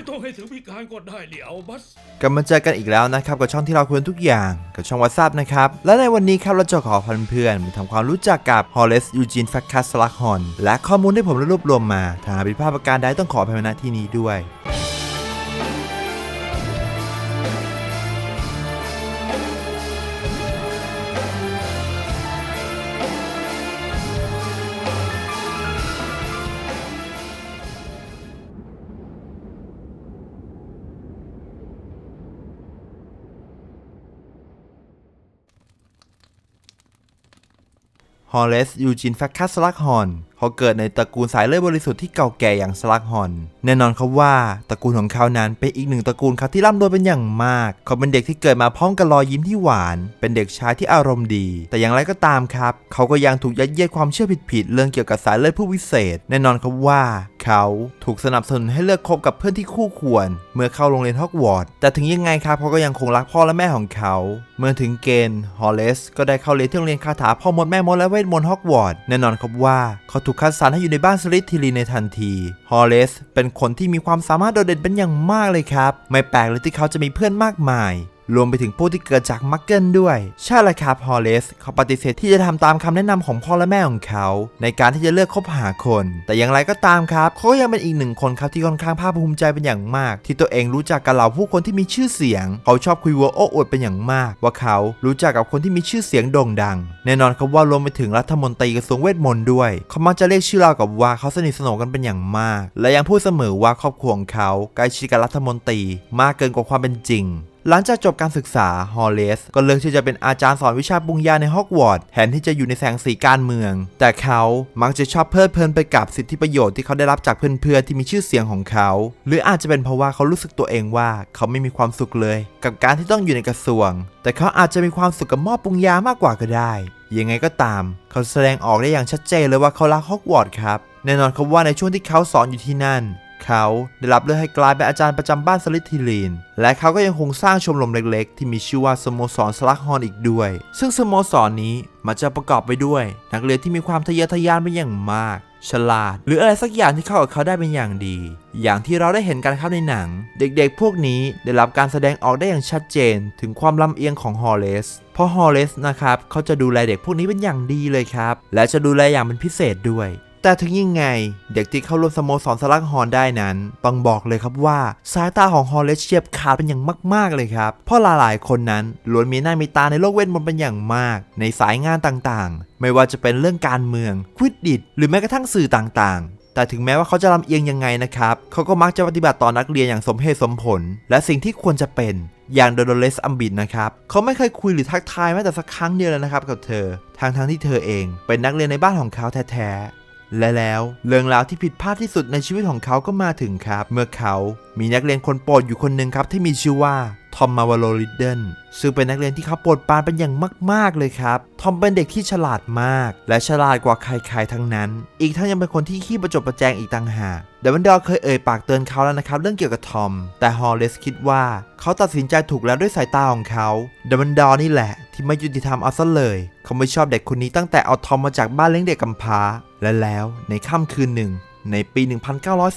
ไม่ต้องให้ถึงพิการก็ได้เหลียวบัสกลับมาเจอกันอีกแล้วนะครับกับช่องที่เราคุยทุกอย่างกับช่องวั s ซับนะครับ และในวันนี้ครับเราจะขอพันเพื่อนๆมาทำความรู้จักกับฮอลเลสยูจีนแฟคคัสลักฮอนและข้อมูลที่ผมได้รวบรวมมาถ้าหากผิดพลาดประการใดต้องขออภัยณที่นี้ด้วย ฮอลเลสยูจินแฟคคัสลักฮอน เขาเกิดในตระกูลสายเลือดบริสุทธิ์ที่เก่าแก่อย่างสลักฮอน แน่นอนครับว่าตระกูลของเขานั้นเป็นอีกหนึ่งตระกูลครับที่ร่ำรวยเป็นอย่างมาก เขาเป็นเด็กที่เกิดมาพร้อมกับรอยยิ้มที่หวาน เป็นเด็กชายที่อารมณ์ดี แต่อย่างไรก็ตามครับ เขาก็ยังถูกยัดเยียดความเชื่อผิดๆเรื่องเกี่ยวกับสายเลือดผู้วิเศษ แน่นอนครับว่า เขาถูกสนับสนุนให้เลือกคบกับเพื่อนที่คู่ควร เมื่อเข้าโรงเรียนฮอกวอตส์แต่ถึงยังไงครับเขาก็ยังคงรักพ่อและแม่ของเขา เมื่อถึงเกณฑ์ฮอลเลสก็ได้เข้าเรียนที่โรงเรียนคาถาพ่อมดแม่มดและเวทมนต์ฮอกวอตส์แน่นอนครับว่าเขาถูกูกคัดสรรให้อยู่ในบ้านสลิททีลีในทันที ฮอลเลสเป็นคนที่มีความสามารถโดดเด่นเป็นอย่างมากเลยครับ ไม่แปลกเลยที่เขาจะมีเพื่อนมากมาย รวมไปถึงผู้ที่เกิดจากมักเกิลด้วย ใช่แล้วครับฮอลเลสเขาปฏิเสธที่จะทำตามคำแนะนำของพ่อและแม่ของเขา ในการที่จะเลือกคบหาคน แต่อย่างไรก็ตามครับเขายังเป็นอีกหนึ่งคนครับที่ค่อนข้างภาคภูมิใจเป็นอย่างมาก ที่ตัวเองรู้จักกับเหล่าผู้คนที่มีชื่อเสียง เขาชอบคุยวัวโอ้อวดเป็นอย่างมาก ว่าเขารู้จักกับคนที่มีชื่อเสียงโด่งดัง แน่นอนครับว่ารวมไปถึงรัฐมนตรีกระทรวงเวทมนต์ด้วยเขามักจะเรียกชื่อเรากับว่าเขาสนิทสนมกันเป็นอย่างมาก และยังพูดเสมอว่าครอบครัวของเขาใกล้ชิดกับรัฐมนตรี มากเกินกว่าความเป็นจริง หลังจากจบการศึกษาฮอลเลสก็เลือกที่จะเป็นอาจารย์สอนวิชาปรุงยาในฮอกวอตส์แทนที่จะอยู่ในแสงสีการเมือง แต่เขามักจะชอบเพลิดเพลินไปกับสิทธิประโยชน์ที่เขาได้รับจากเพื่อนๆที่มีชื่อเสียงของเขา หรืออาจจะเป็นเพราะว่าเขารู้สึกตัวเองว่าเขาไม่มีความสุขเลย กับการที่ต้องอยู่ในกระทรวง แต่เขาอาจจะมีความสุขกับหม้อปรุงยามากกว่าก็ได้ ยังไงก็ตาม เขาแสดงออกได้อย่างชัดเจนเลยว่าเขารักฮอกวอตส์ครับแน่นอนครับว่าในช่วงที่เขาสอนอยู่ที่นั่น เขาได้รับเลือกให้กลายเป็นอาจารย์ประจำบ้านสลิททีลีน และเขาก็ยังคงสร้างชมรมเล็กๆ ที่มีชื่อว่าสโมสรสลักฮอนอีกด้วย ซึ่งสโมสรนี้มันจะประกอบไปด้วย นักเรียนที่มีความทะเยอทะยานเป็นอย่างมาก ฉลาด หรืออะไรสักอย่างที่เข้ากับเขาได้เป็นอย่างดี อย่างที่เราได้เห็นกันครับในหนัง เด็กๆ พวกนี้ได้รับการแสดงออกได้อย่างชัดเจน ถึงความลำเอียงของฮอลเลสเพราะฮอลเลสนะครับเขาจะดูแลเด็กพวกนี้เป็นอย่างดีเลยครับ และจะดูแลอย่างเป็นพิเศษด้วย แต่ถึงยังไง เด็กที่เข้าร่วมสโมสรสลักฮอนได้นั้นต้องบอกเลยครับว่า สายตาของฮอลเลสเฉียบขาดเป็นอย่างมาก ๆ เลยครับ เพราะหลายๆคนนั้นล้วนมีหน้ามีตาในโลกเวทมนต์เป็นอย่างมาก ในสายงานต่างๆ ไม่ว่าจะเป็นเรื่องการเมืองควิดดิตหรือแม้กระทั่งสื่อต่างๆแต่ถึงแม้ว่าเขาจะลำเอียงยังไงนะครับ เขาก็มักจะปฏิบัติต่อนักเรียนอย่างสมเหตุสมผล และสิ่งที่ควรจะเป็น อย่างโดโดเลสอัมบิดนะครับ เขาไม่เคยคุยหรือทักทายแม้แต่สักครั้งเดียวเลยนะครับกับเธอ ทางทางที่เธอเอง เป็นนักเรียนในบ้านของเขาแท้ๆ และแล้วเรื่องราวที่ผิดพลาดที่สุดในชีวิตของเขาก็มาถึงครับ เมื่อเขามีนักเรียนคนโปรดอยู่คนหนึ่งครับที่มีชื่อว่าทอมมาวโลลิดเดนซึ่งเป็นนักเรียนที่เขาโปรดปรานเป็นอย่างมาก ๆ เลยครับ ทอมเป็นเด็กที่ฉลาดมาก และฉลาดกว่าใครๆทั้งนั้น อีกทั้งยังเป็นคนที่ขี้ประจบประแจงอีกต่างหากเดวันดอร์เคยเอ่ยปากเตือนเขาแล้วนะครับ เรื่องเกี่ยวกับทอม แต่ฮอลเลสคิดว่าเขาตัดสินใจถูกแล้วด้วยสายตาของเขาเดวันดอร์นี่แหละ ที่ไม่ยุติธรรมเอาซะเลย เขาไม่ชอบเด็กคนนี้ตั้งแต่เอาทอมมาจากบ้านเลี้ยงเด็กกำพร้า และแล้วในค่ำคืนหนึ่ง ในปี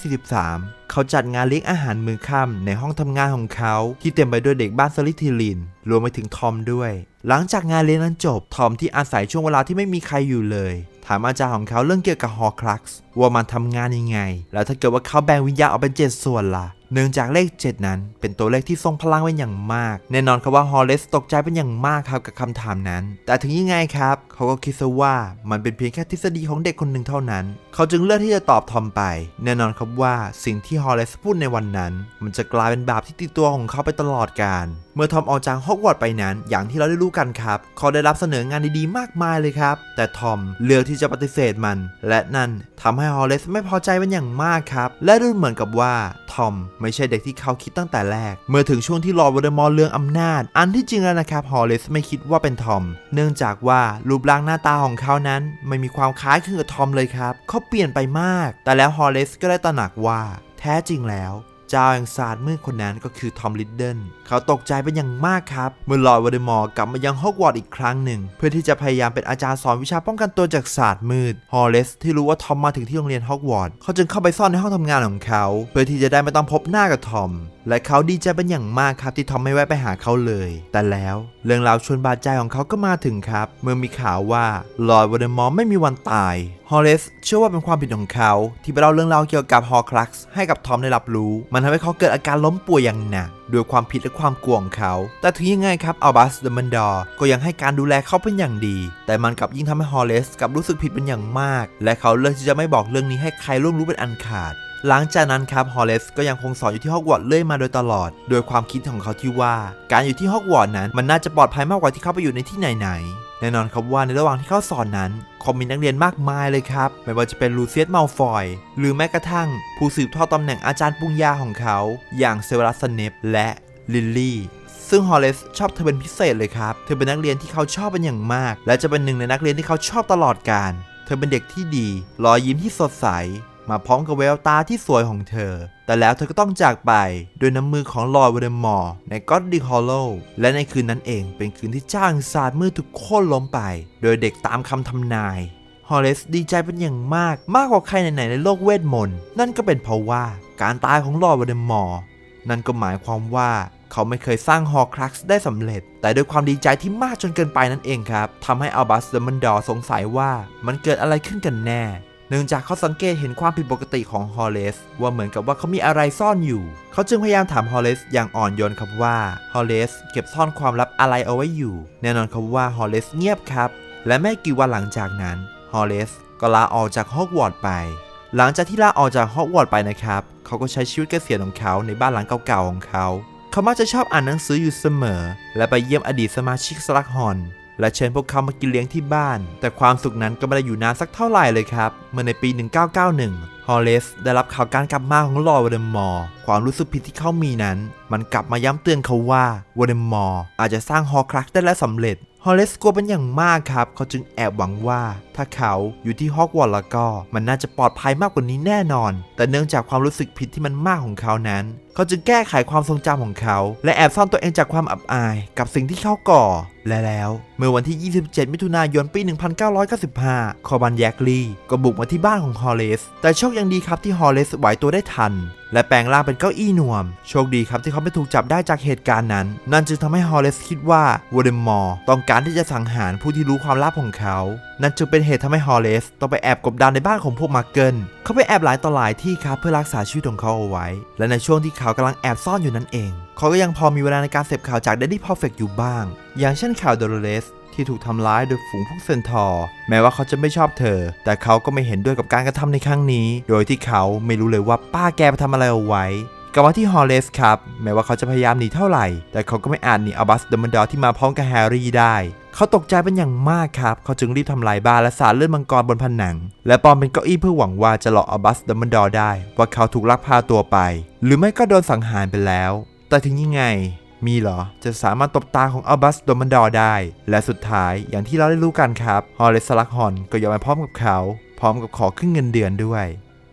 1943 เขาจัดงานเลี้ยงอาหารมื้อค่ำในห้องทำงานของเขาที่เต็มไปด้วยเด็กบ้านสลิทิลิน รวมไปถึงทอมด้วย หลังจากงานเลี้ยงนั้นจบ ทอมที่อาศัยช่วงเวลาที่ไม่มีใครอยู่เลย ถามอาจารย์ของเขาเรื่องเกี่ยวกับฮอคลักซ์ว่ามันทำงานยังไง แล้วถ้าเกิดว่าเขาแบ่งวิญญาณออกเป็นเจ็ดส่วนล่ะเนื่องจากเลข 7 นั้น เป็นตัวเลขที่ทรงพลังเป็นอย่างมาก แน่นอนครับว่าฮอลเลสตกใจเป็นอย่างมากครับกับคำถามนั้น แต่ถึงยังไงครับเขาก็คิดซะว่ามันเป็นเพียงแค่ทฤษฎีของเด็กคนหนึ่งเท่านั้น เขาจึงเลือกที่จะตอบทอมไป แน่นอนครับว่าสิ่งที่ฮอลเลสพูดในวันนั้น มันจะกลายเป็นบาปที่ติดตัวของเขาไปตลอดกาลเมื่อทอมออกจากฮอกวอตส์ไปนั้น อย่างที่เราได้รู้กันครับ เขาได้รับเสนองานดีๆ มากมายเลยครับ แต่ทอมเลือกที่จะปฏิเสธมัน และนั่นทำให้ฮอลเลสไม่พอใจเป็นอย่างมากครับ และดูเหมือนกับว่าทอมไม่ใช่เด็กที่เขาคิดตั้งแต่แรก เมื่อถึงช่วงที่ลอร์ดวอเดมอร์เรื่องอำนาจ อันที่จริงแล้วนะครับฮอลเลสไม่คิดว่าเป็นทอม เนื่องจากว่ารูปร่างหน้าตาของเขานั้นไม่มีความคล้ายคลึงกับทอมเลยครับเขาเปลี่ยนไปมาก แต่แล้วฮอลเลสก็ได้ตระหนักว่าแท้จริงแล้ว เจ้าแห่งศาสตร์มืดคนนั้นก็คือทอมลิดเดิลเขาตกใจเป็นอย่างมากครับ เมื่อลอร์ดวอเดมอร์กลับมายังฮอกวอตส์อีกครั้งหนึ่ง เพื่อที่จะพยายามเป็นอาจารย์สอนวิชาป้องกันตัวจากศาสตร์มืดฮอลเลสที่รู้ว่าทอมมาถึงที่โรงเรียนฮอกวอตส์เขาจึงเข้าไปซ่อนในห้องทำงานของเขา เพื่อที่จะได้ไม่ต้องพบหน้ากับทอมและเขาดีใจเป็นอย่างมากครับที่ทอมไม่แวะไปหาเขาเลย แต่แล้วเรื่องราวชวนบาดใจของเขาก็มาถึงครับ เมื่อมีข่าวว่าลอร์ดวอเดมอร์ไม่มีวันตายฮอลเลสเชื่อว่าเป็นความผิดของเขา ที่ไปเล่าเรื่องราวเกี่ยวกับฮอคลักซ์ให้กับทอมได้รับรู้ มันทำให้เขาเกิดอาการล้มป่วยอย่างหนักด้วยความผิดและความกลัวของเขา แต่ถึงยังไงครับอัลบัสเดมันดอร์ก็ยังให้การดูแลเขาเป็นอย่างดี แต่มันกลับยิ่งทำให้ฮอลเลสกับรู้สึกผิดเป็นอย่างมาก และเขาเลือกที่จะไม่บอกเรื่องนี้ให้ใครร่วมรู้เป็นอันขาดหลังจากนั้นครับฮอลเลสก็ยังคงสอนอยู่ที่ฮอกวอตส์เรื่อยมาโดยตลอด โดยความคิดของเขาที่ว่า การอยู่ที่ฮอกวอตส์นั้นมันน่าจะปลอดภัยมากกว่าที่เขาไปอยู่ในที่ไหนๆ แน่นอนครับว่าในระหว่างที่เขาสอนนั้นคอมมีนักเรียนมากมายเลยครับ ไม่ว่าจะเป็นลูเซียสมัลฟอย หรือแม้กระทั่ง ผู้สืบทอดตำแหน่งอาจารย์ปรุงยาของเขา อย่างเซเวรัสเนปและลิลลี่ซึ่งฮอลเลสชอบเธอเป็นพิเศษเลยครับ เธอเป็นนักเรียนที่เขาชอบเป็นอย่างมาก และจะเป็นหนึ่งในนักเรียนที่เขาชอบตลอดกาลเธอเป็นเด็กที่ดี รอยยิ้มที่สดใส มาพร้อมกับแววตาที่สวยของเธอ แต่แล้วเธอก็ต้องจากไปโดยน้ำมือของลอร์ดวอเดมอร์ในก็อดดิฮอลโลและในคืนนั้นเองเป็นคืนที่จ้างศาสตร์มืดทุกโค่นล้มไป โดยเด็กตามคำทำนายฮอลเลสดีใจเป็นอย่างมากมากกว่าใครไหนๆในโลกเวทมนต์นั่นก็เป็นเพราะว่าการตายของลอร์ดวอเดมอร์นั่นก็หมายความว่าเขาไม่เคยสร้างฮอร์คลักซ์ได้สำเร็จ แต่ด้วยความดีใจที่มากจนเกินไปนั่นเองครับทำให้อัลบัสเดมันดอร์สงสัยว่ามันเกิดอะไรขึ้นกันแน่ นื่องจากเขาสังเกตเห็นความผิดปกติของฮอลเลสว่าเหมือนกับว่าเขามีอะไรซ่อนอยู่ เขาจึงพยายามถามฮอลเลสอย่างอ่อนโยนครับว่าฮอลเลสเก็บซ่อนความลับอะไรเอาไว้อยู่ แน่นอนครับว่าฮอลเลสเงียบครับ และไม่กี่วันหลังจากนั้นฮอลเลสก็ลาออกจากฮอกวอตส์ไป หลังจากที่ลาออกจากฮอกวอตส์ไปนะครับเขาก็ใช้ชีวิตเกษียณของเขาในบ้านหลังเก่าๆของเขา เขามักจะชอบอ่านหนังสืออยู่เสมอ และไปเยี่ยมอดีตสมาชิกสลักฮอน และเชิญพวกเขามากินเลี้ยงที่บ้าน แต่ความสุขนั้นก็ไม่ได้อยู่นานสักเท่าไหร่เลยครับ เมื่อในปี 1991 ฮอลเลสได้รับข่าวการกลับมาของลอร์ดวอเดมอร์ ความรู้สึกผิดที่เขามีนั้น มันกลับมาย้ำเตือนเขาว่าวอเดมอร์อาจจะสร้างฮอร์คลักได้และสำเร็จ ฮอลเลสกลัวเป็นอย่างมากครับ เขาจึงแอบหวังว่า ถ้าเขาอยู่ที่ฮอกวอตส์แล้วก็ มันน่าจะปลอดภัยมากกว่านี้แน่นอน แต่เนื่องจากความรู้สึกผิดที่มันมากของเขานั้นเขาจึงแก้ไขความทรงจำของเขา และแอบซ่อนตัวเองจากความอับอาย กับสิ่งที่เขาก่อ และแล้วเมื่อวันที่ 27 มิถุนายน ปี 1995 คอบันแยกลีก็บุกมาที่บ้านของฮอลเลส แต่โชคยังดีครับที่ฮอลเลสไหวตัวได้ทัน และแปลงร่างเป็นเก้าอี้น่วม โชคดีครับที่เขาไม่ถูกจับได้จากเหตุการณ์นั้น นั่นจึงทำให้ฮอลเลสคิดว่าวอเดมอร์ต้องการที่จะสังหารผู้ที่รู้ความลับของเขา นั่นจึงเป็นเหตุทำให้ฮอลเลสต้องไปแอบกบดานในบ้านของพวกมาร์เกิลเขาไปแอบหลายต่อหลายที่ครับเพื่อรักษาชีวิตของเขาเอาไว้ และในช่วงที่เขากำลังแอบซ่อนอยู่นั่นเอง เขาก็ยังพอมีเวลาในการเสพข่าวจาก Daddy Perfect อยู่บ้าง อย่างเช่นข่าวโดโรเลสที่ถูกทำร้ายโดยฝูงพวกเซนทอร์แม้ว่าเขาจะไม่ชอบเธอ แต่เขาก็ไม่เห็นด้วยกับการกระทำในครั้งนี้ โดยที่เขาไม่รู้เลยว่าป้าแกไปทำอะไรเอาไว้กลับมาที่ฮอลเลสครับ แม้ว่าเขาจะพยายามหนีเท่าไหร่ แต่เขาก็ไม่อาจหนีอัลบัสเดมันดอร์ที่มาพร้อมกับแฮร์รี่ได้ เขาตกใจเป็นอย่างมากครับ เขาจึงรีบทำลายบ้านและสาดเลือดมังกรบนผนัง และปลอมเป็นเก้าอี้เพื่อหวังว่าจะหลอกอัลบัสเดมันดอร์ได้ ว่าเขาถูกลักพาตัวไป หรือไม่ก็โดนสังหารไปแล้ว แต่ถึงยังไง มีเหรอ จะสามารถตบตาของอัลบัสโดมันดอได้ และสุดท้ายอย่างที่เราได้รู้กันครับ ฮอลเลสลักฮอนก็ยอมไปพร้อมกับเขา พร้อมกับขอขึ้นเงินเดือนด้วย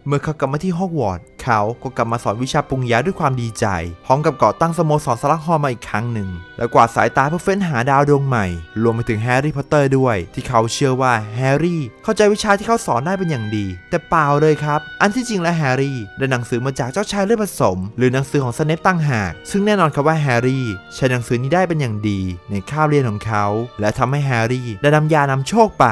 เมื่อเขากลับมาที่ฮอกวอตส์เขาก็กลับมาสอนวิชาปรุงยาด้วยความดีใจ พร้อมกับก่อตั้งสโมสรสลักฮอมาอีกครั้งหนึ่ง และกวาดสายตาเพื่อเฟ้นหาดาวดวงใหม่ รวมไปถึงแฮร์รี่พอตเตอร์ด้วย ที่เขาเชื่อว่าแฮร์รี่เข้าใจวิชาที่เขาสอนได้เป็นอย่างดี แต่เปล่าเลยครับ อันที่จริงแล้วแฮร์รี่ได้หนังสือมาจากเจ้าชายเลือดผสม หรือหนังสือของสเนปตั้งหาก ซึ่งแน่นอนครับว่าแฮร์รี่ใช้หนังสือนี้ได้เป็นอย่างดี ในคาบเรียนของเขา และทำให้แฮร์รี่ได้นำยานำโชคไป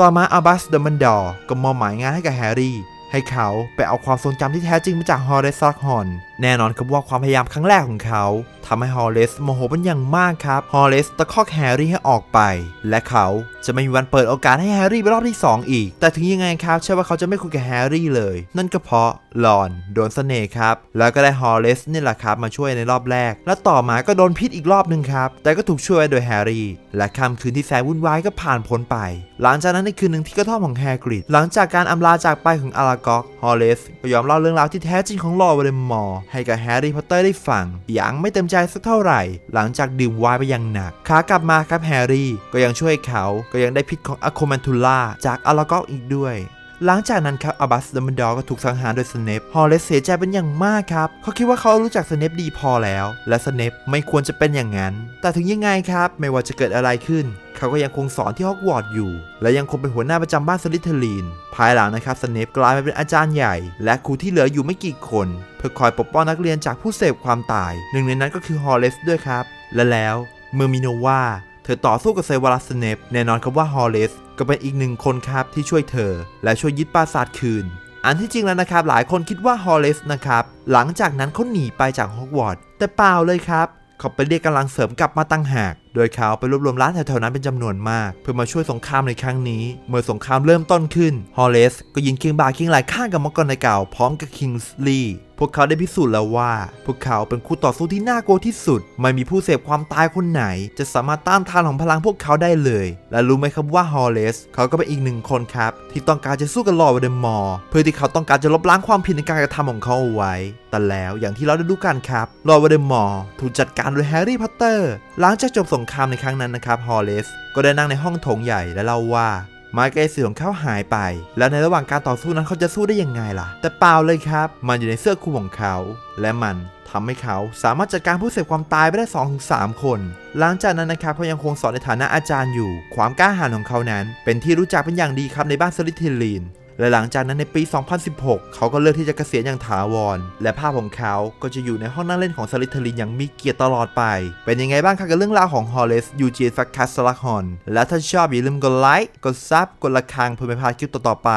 ต่อมาอัลบัสเดมันดอร์ก็มอบหมายงานให้กับแฮร์รี่ ให้เขาไปเอาความทรงจำที่แท้จริงมาจากฮอลเรซักฮอนแน่นอนครับว่าความพยายามครั้งแรกของเขาทำให้ฮอลเลสโมโหเป็นอย่างมากครับ ฮอลเลสตะคอกแฮร์รี่ให้ออกไป และเขาจะไม่มีวันเปิดโอกาสให้แฮร์รี่ไปรอบที่ 2 อีก แต่ถึงยังไงครับเชื่อว่าเขาจะไม่คุยกับแฮร์รี่เลย นั่นก็เพราะหลอนโดนเสน่ห์ครับ แล้วก็ได้ฮอลเลสนี่แหละครับมาช่วยในรอบแรก และต่อมาก็โดนพิษอีกรอบหนึ่งครับ แต่ก็ถูกช่วยโดยแฮร์รี่ และค่ำคืนที่แสนวุ่นวายก็ผ่านพ้นไป หลังจากนั้นในคืนหนึ่งที่กระท่อมของแฮร์กริดหลังจากการอำลาจากไปของอารากอก ฮอลเลสก็ยอมเล่าเรื่องราวที่แท้จริงของลอร์ดวลมอร์ให้กับแฮร์รี่พอตเตอร์ได้ฟังอย่างไม่เต็มใจสักเท่าไหร่ หลังจากดื่มวน์ไปอย่างหนัก ขากลับมาครับแฮร์รี่ก็ยังช่วยเขาก็ยังได้พิษของอะโคแมนทูล่าจากอารากอกอีกด้วยหลังจากนั้นครับอัลบัสดัมเบิลดอร์ก็ถูกสังหารโดยสเนปฮอลเลสเสียใจเป็นอย่างมากครับ เขาคิดว่าเขารู้จักสเนปดีพอแล้ว และสเนปไม่ควรจะเป็นอย่างนั้น แต่ถึงยังไงครับ ไม่ว่าจะเกิดอะไรขึ้น เขาก็ยังคงสอนที่ฮอกวอตส์อยู่ และยังคงเป็นหัวหน้าประจำบ้านสลิทเทอรีน ภายหลังนะครับสเนปกลายมาเป็นอาจารย์ใหญ่ และครูที่เหลืออยู่ไม่กี่คน เพื่อคอยปกป้องนักเรียนจากผู้เสพความตาย หนึ่งในนั้นก็คือฮอลเลสด้วยครับ และแล้วเมื่อมิโนวาเธอต่อสู้กับเซวารัสสเนปแน่นอนครับว่าฮอลเลสก็เป็นอีกหนึ่งคนครับที่ช่วยเธอ และช่วยยึดปราสาทคืน อันที่จริงแล้วนะครับ หลายคนคิดว่าฮอลเลสนะครับหลังจากนั้นเขาหนีไปจากฮอกวอตส์แต่เปล่าเลยครับเขาไปเรียกกำลังเสริมกลับมาตั้งหาก โดยเขาไปรวบรวมร้านแถวๆนั้นเป็นจำนวนมาก เพื่อมาช่วยสงครามในครั้งนี้ เมื่อสงครามเริ่มต้นขึ้นฮอลเลสก็ยิงเคียงบาคียงไหลข้างกับมังกรในเก่าพร้อมกับคิงส์ลีพวกเขาได้พิสูจน์แล้วว่า พวกเขาเป็นคู่ต่อสู้ที่น่ากลัวที่สุด ไม่มีผู้เสพความตายคนไหน จะสามารถต้านทานของพลังพวกเขาได้เลย และรู้ไหมครับว่าฮอลเลสเขาก็เป็นอีกหนึ่งคนครับ ที่ต้องการจะสู้กับลอร์ดเดมอร์เพื่อที่เขาต้องการจะลบล้างความผิดในการกระทำของเขาเอาไว้ แต่แล้วอย่างที่เราได้รู้กันครับลอร์ดเดมอร์ถูกจัดการโดยแฮร์รี่พอตเตอร์หลังจากจบสงครามในครั้งนั้นนะครับฮอลเลสก็ได้นั่งในห้องโถงใหญ่และเล่าว่าไม้กายสีของเขาหายไป แล้วในระหว่างการต่อสู้นั้นเขาจะสู้ได้ยังไงล่ะ แต่เปล่าเลยครับ มันอยู่ในเสื้อคลุมของเขา และมันทำให้เขาสามารถจัดการผู้เสพความตายไปได้2-3คน หลังจากนั้นนะครับเขายังคงสอนในฐานะอาจารย์อยู่ ความกล้าหาญของเขานั้น เป็นที่รู้จักเป็นอย่างดีครับในบ้านสลิทเทลีน และหลังจากนั้นในปี 2016 เขาก็เลือกที่จะเกษียณอย่างถาวร และภาพของเขาก็จะอยู่ในห้องนั่งเล่นของสลิทเทลินอย่างมีเกียรติตลอดไป เป็นยังไงบ้างครับกับเรื่องราวของฮอลเลสยูจีนฟักคัสลักฮอนและถ้าชอบอย่าลืมกดไลค์ กดซับ กดระฆังเพื่อไม่พลาดคลิปต่อๆไป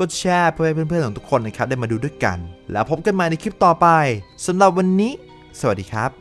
กดแชร์เพื่อให้เพื่อนๆของทุกคนนะครับได้มาดูด้วยกัน แล้วพบกันใหม่ในคลิปต่อไปสำหรับวันนี้ สวัสดีครับ